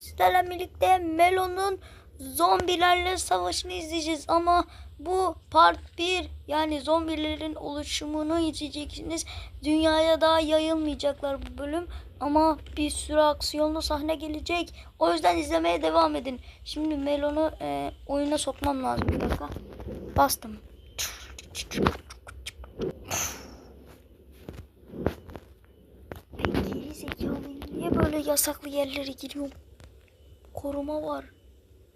Sizlerle birlikte Melo'nun zombilerle savaşını izleyeceğiz ama bu part 1 yani zombilerin oluşumunu izleyeceksiniz. Dünyaya daha yayılmayacaklar bu bölüm ama bir sürü aksiyonlu sahne gelecek. O yüzden izlemeye devam edin. Şimdi Melon'u e, oyuna sokmam lazım bir dakika. Bastım. Ben geri zekalıyım. Niye böyle yasaklı yerlere giriyorum? Koruma var.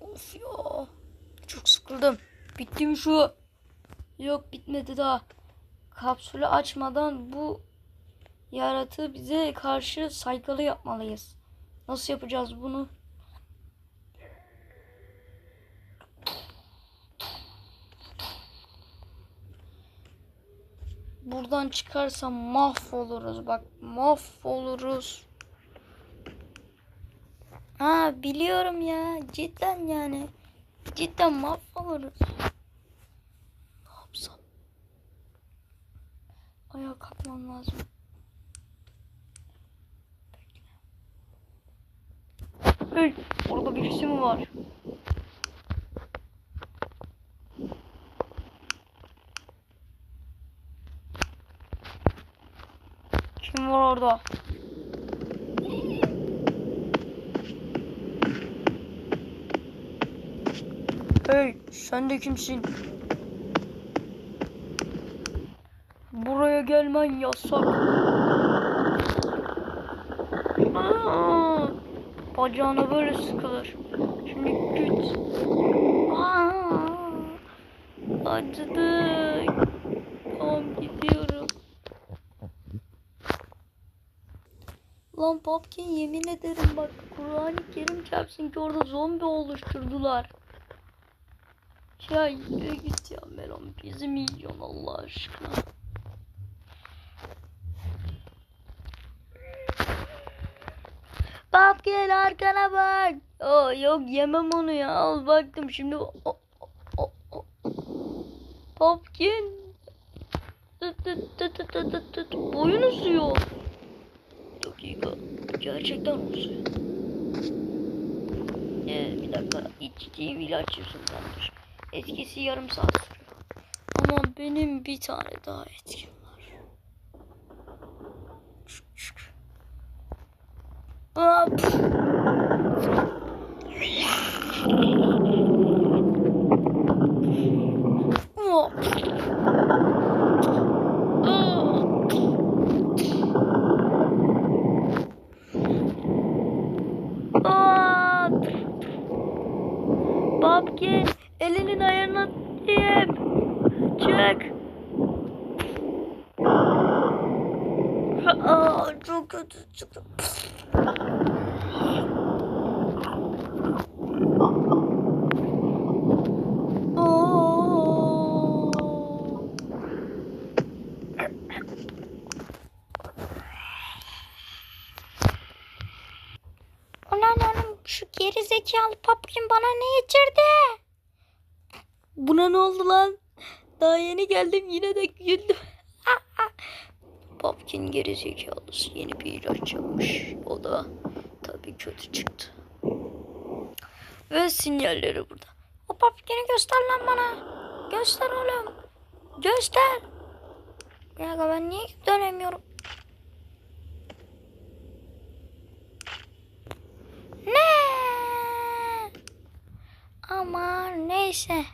Of ya. Çok sıkıldım. Bitti mi şu? Yok bitmedi daha. Kapsülü açmadan bu yaratığı bize karşı saygılı yapmalıyız. Nasıl yapacağız bunu? Buradan çıkarsam mahvoluruz. Bak mahvoluruz. Ha biliyorum ya. Cidden yani. Cidden mahvoluruz. Ne yapsam? Ayağa kalkmam lazım. Bekle. Hey, orada birisi mi var? Kim var orada? Hey, sen de kimsin? Buraya gelmen yasak. Aa, bacağına böyle sıkılır. Şimdi güç. Aa, acıdı. Tamam gidiyorum. Lan Pumpkin yemin ederim bak Kur'an-ı Kerim çarpsın ki orada zombi oluşturdular. Ya yürü git ya Melon bizi mi Allah aşkına? Pumpkin arkana bak. Oh, yok yemem onu ya al baktım şimdi. O, o, o. Tıt tıt tıt tıt tıt tıt tıt. Boyun uzuyor. Dakika. Gerçekten uzuyor. Ee, bir dakika. İçtiğim ilaç yüzündendir. Etkisi yarım saat sürüyor. Ama benim bir tane daha etkim var. Çık çık. Hop. Hop. Hop. Hop. Pumpkin elinin ayarına diyeyim. Çık. Aa, çok kötü çıktı. Şu geri zekalı papkin bana ne içirdi? Buna ne oldu lan? Daha yeni geldim yine de güldüm. Papkin geri zekalısı yeni bir ilaç yapmış. O da tabii kötü çıktı. Ve sinyalleri burada. O papkini göster lan bana. Göster oğlum. Göster. Ya ben niye dönemiyorum? Ne? Ama neyse.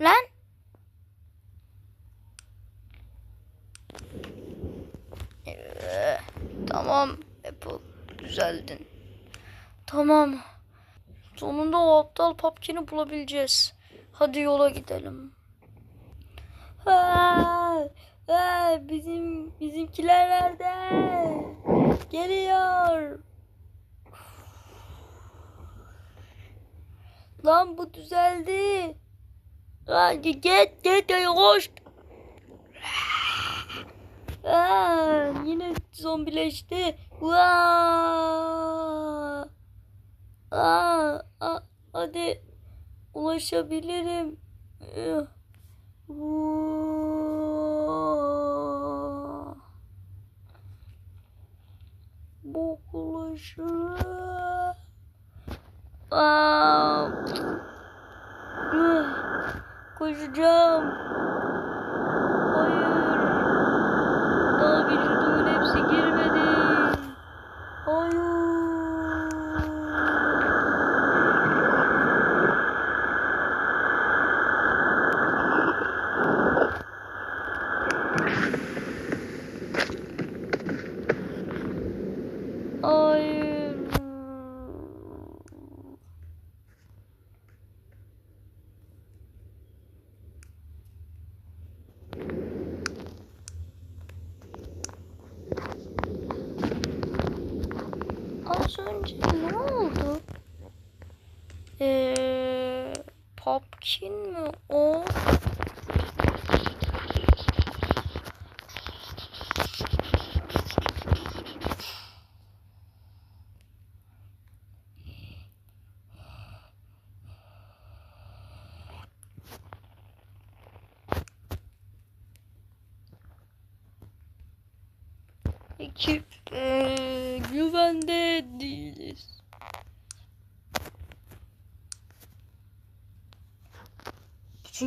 Lan. Ee, tamam Apple düzeldin. Tamam. Sonunda o aptal papkini bulabileceğiz. Hadi yola gidelim. Aa, bizim bizimkiler nerede? Geliyor. Lan bu düzeldi. Hadi git git koş. Aa, yine zombileşti. Vaa. Aa, a- hadi ulaşabilirim. Üh. Vaa. Bu ulaşırım. Aa, Üh, koşacağım. Hayır. Daha vücudumun hepsi girmedi. Hayır. Hayır. Az önce ne oldu? Eee, Popkin mi o?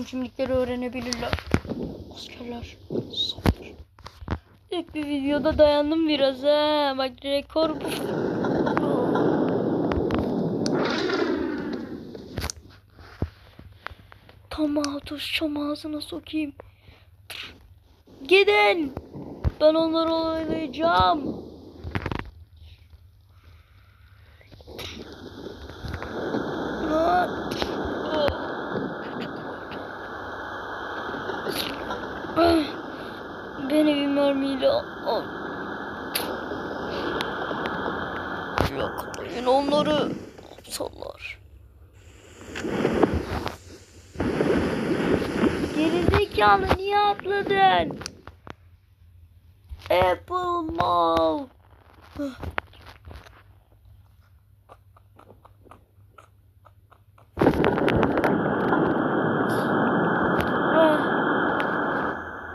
Kimlikleri öğrenebilirler. Askerler saldır. İlk bir videoda dayandım biraz ha. Bak rekor bu. Tamam tutuşacağım ağzına sokayım. Gidin. Ben onları oyalayacağım. Lan. Ah, Beni bir mermiyle al. Yakalayın onları. Aptallar. Gerizekalı niye atladın? Apple Mall.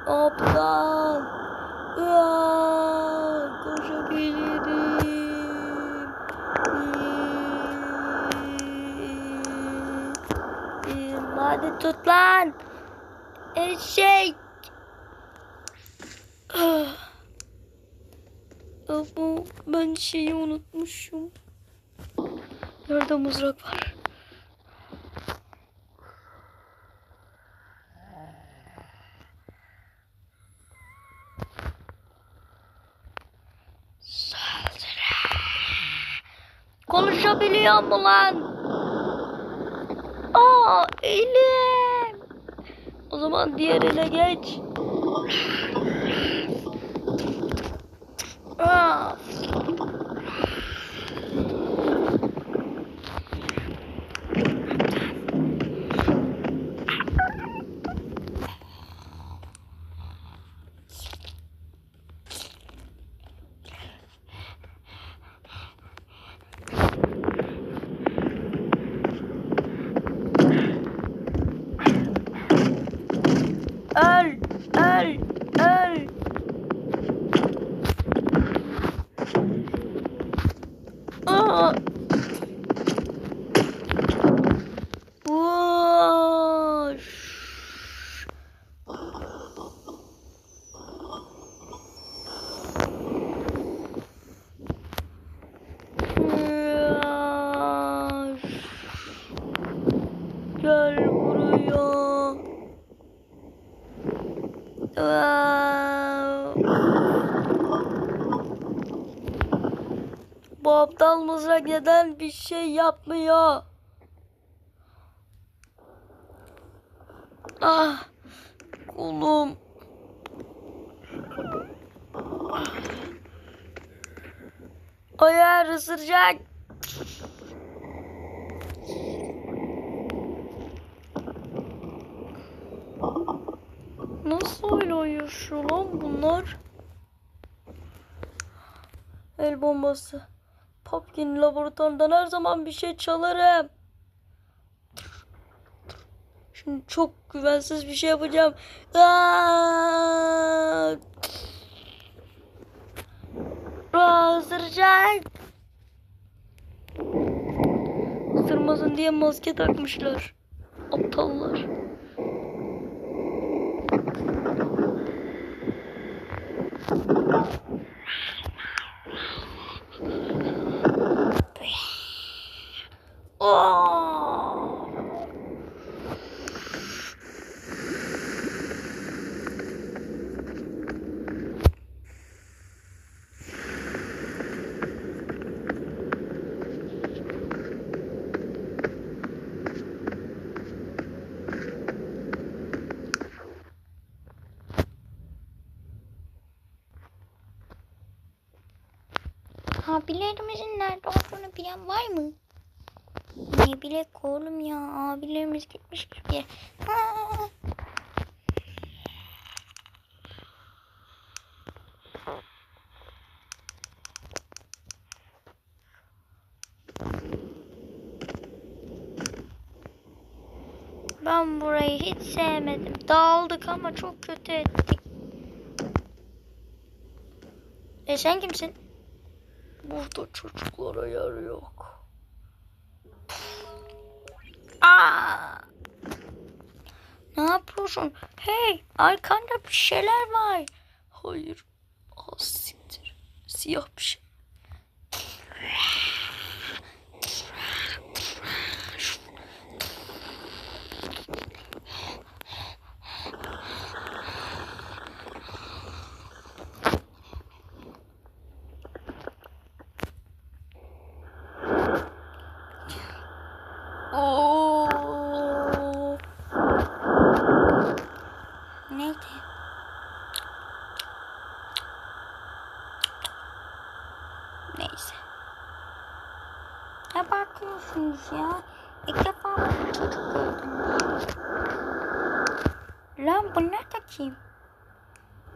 Aptal. Aa, koşabilirim. Ee, Hadi tut lan. Eşek. Ah. Ama ben şeyi unutmuşum. Nerede mızrak var? Saldırı. Konuşabiliyor mu lan? Elim. O zaman diğer ele geç. Aa. Öl, öl, öl. Aa. Vuş. Vuş. Gel buraya. Aa. Bu mızrak neden bir şey yapmıyor? Ah, kolum. Hayır ısıracak. Nasıl öyle yaşıyor lan bunlar? El bombası. Popkin laboratuvarından her zaman bir şey çalarım. Şimdi çok güvensiz bir şey yapacağım. Aa! Aa. Isırmasın diye maske takmışlar. Aptallar. Abilerimizin nerede olduğunu bilen var mı? Ne bilek oğlum ya. Abilerimiz gitmiş bir yere. Ben burayı hiç sevmedim. Dağıldık ama çok kötü ettik. E sen kimsin? Burada çocuklara yer yok. Aa! Ne yapıyorsun? Hey, arkanda bir şeyler var. Hayır. Az siktir. Siyah bir şey. Oo. Neydi? Neyse. Ne bakıyorsunuz ya? İlk defa çocuk gördüm. Lan bunlar da kim?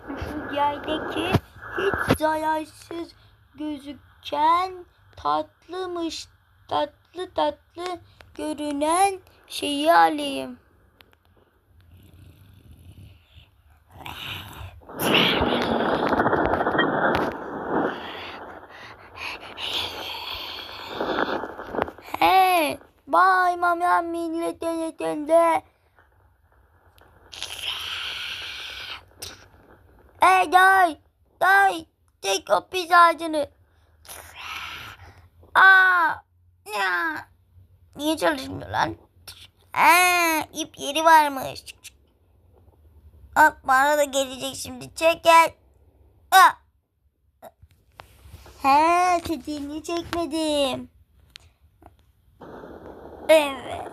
Şu yerdeki hiç zararsız gözüken tatlıymış tatlı tatlı görünen şeyi alayım. Hey, bay mamya millet yönetinde. Hey day, day, çek o pis ağacını. Aa, ya. Niye çalışmıyor lan? Aa, ip yeri varmış. Bak bana da gelecek şimdi. Çek gel. Aa. He, tetiğini çekmedim. Evet.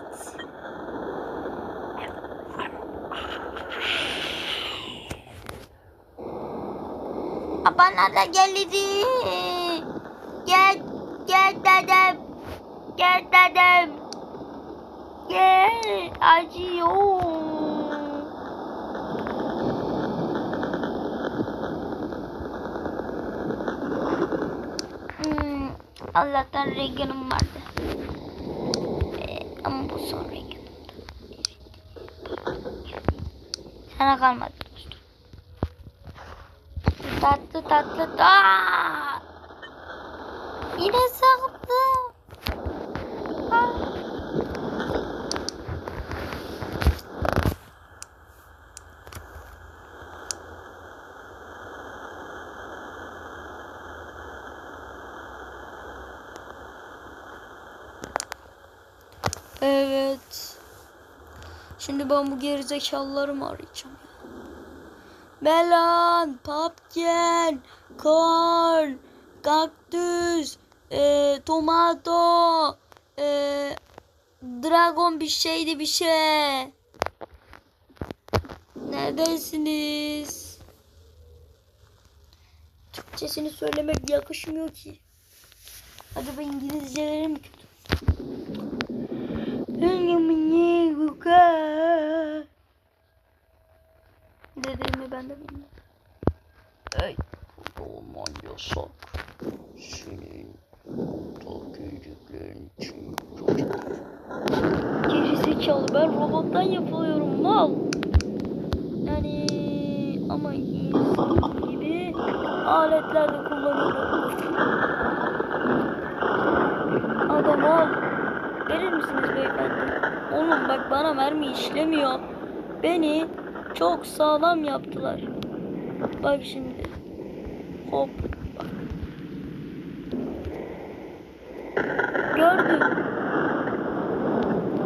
Bana da geldi. Gel, gel dedem. Gel dedem. Gel, acıyor. Hmm, Allah'tan Regan'ım vardı. Ama bu son Regan. Sana kalmadı dostum. Tatlı tatlı da. Yine saktı. Ah. Evet. Şimdi ben bu gerizekalıları mı arayacağım? Melon, pumpkin, corn, kaktüs, e, tomato, e, dragon bir şeydi bir şey. Neredesiniz? Türkçesini söylemek yakışmıyor ki. Acaba İngilizceleri mi kötü? Dediğimi ben de bilmiyorum. Hey, burada olman yasak. Senin büyüdüklerin için çocuk. Gerizekalı ben robottan yapılıyorum mal. Yani ama insan gibi aletler de kullanıyorum. Verir misiniz beyefendi? Oğlum bak bana mermi işlemiyor. Beni çok sağlam yaptılar. Bak şimdi. Hop. Bak. Gördün.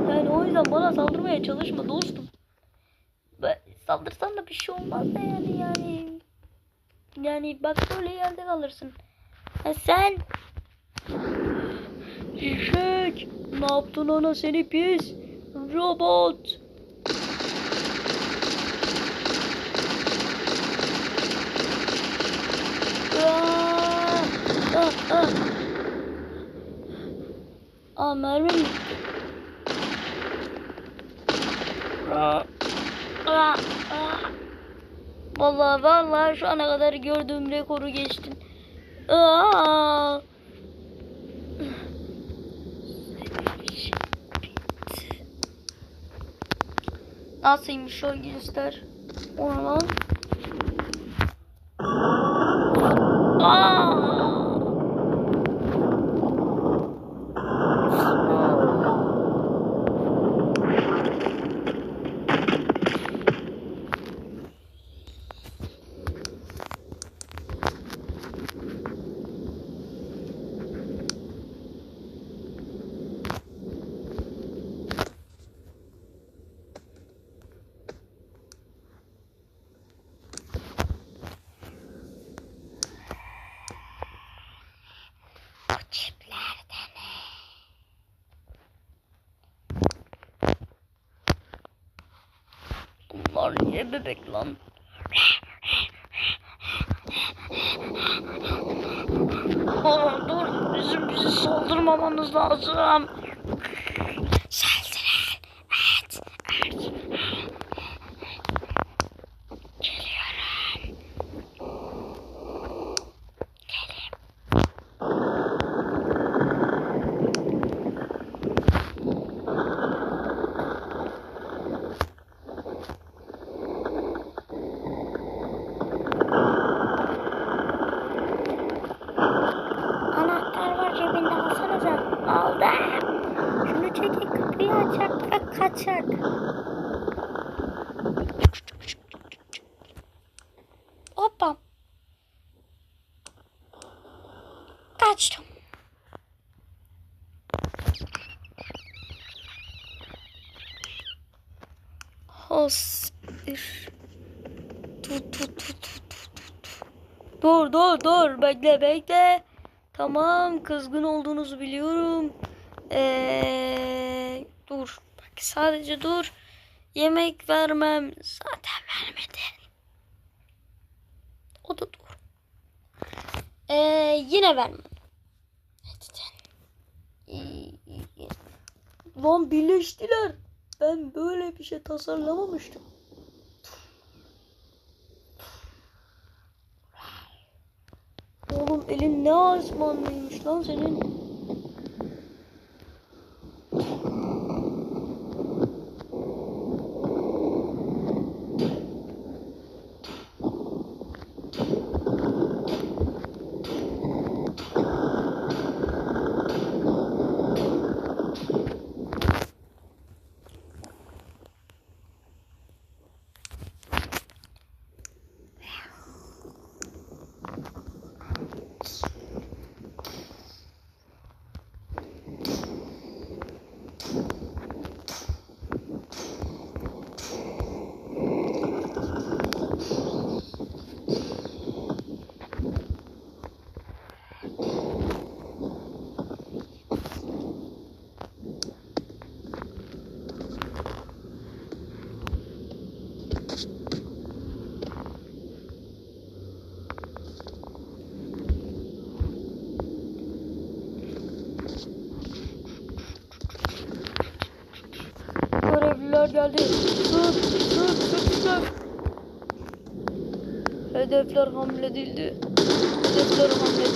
Yani o yüzden bana saldırmaya çalışma dostum. Ben saldırsan da bir şey olmaz da yani yani. Yani bak böyle yerde kalırsın. Ha sen Şişek ne yaptın ona seni pis robot. Aa, ah, ah. Aa mermi mi? Aa, aa, aa. Vallahi vallahi şu ana kadar gördüğüm rekoru geçtin. Aa. Nasılmış o göster. Lan. Aa! Niye bebek lan? Oğlum dur bizim bizi saldırmamanız lazım. Dur dur dur bekle bekle. Tamam kızgın olduğunuzu biliyorum. Ee, dur. Bak sadece dur. Yemek vermem. Zaten vermedin. O da dur. Ee, yine vermem. Lan birleştiler. Ben böyle bir şey tasarlamamıştım. Oğlum elin ne asmanlıymış lan senin. Hedefler hamledildi. Hedefler hamledildi.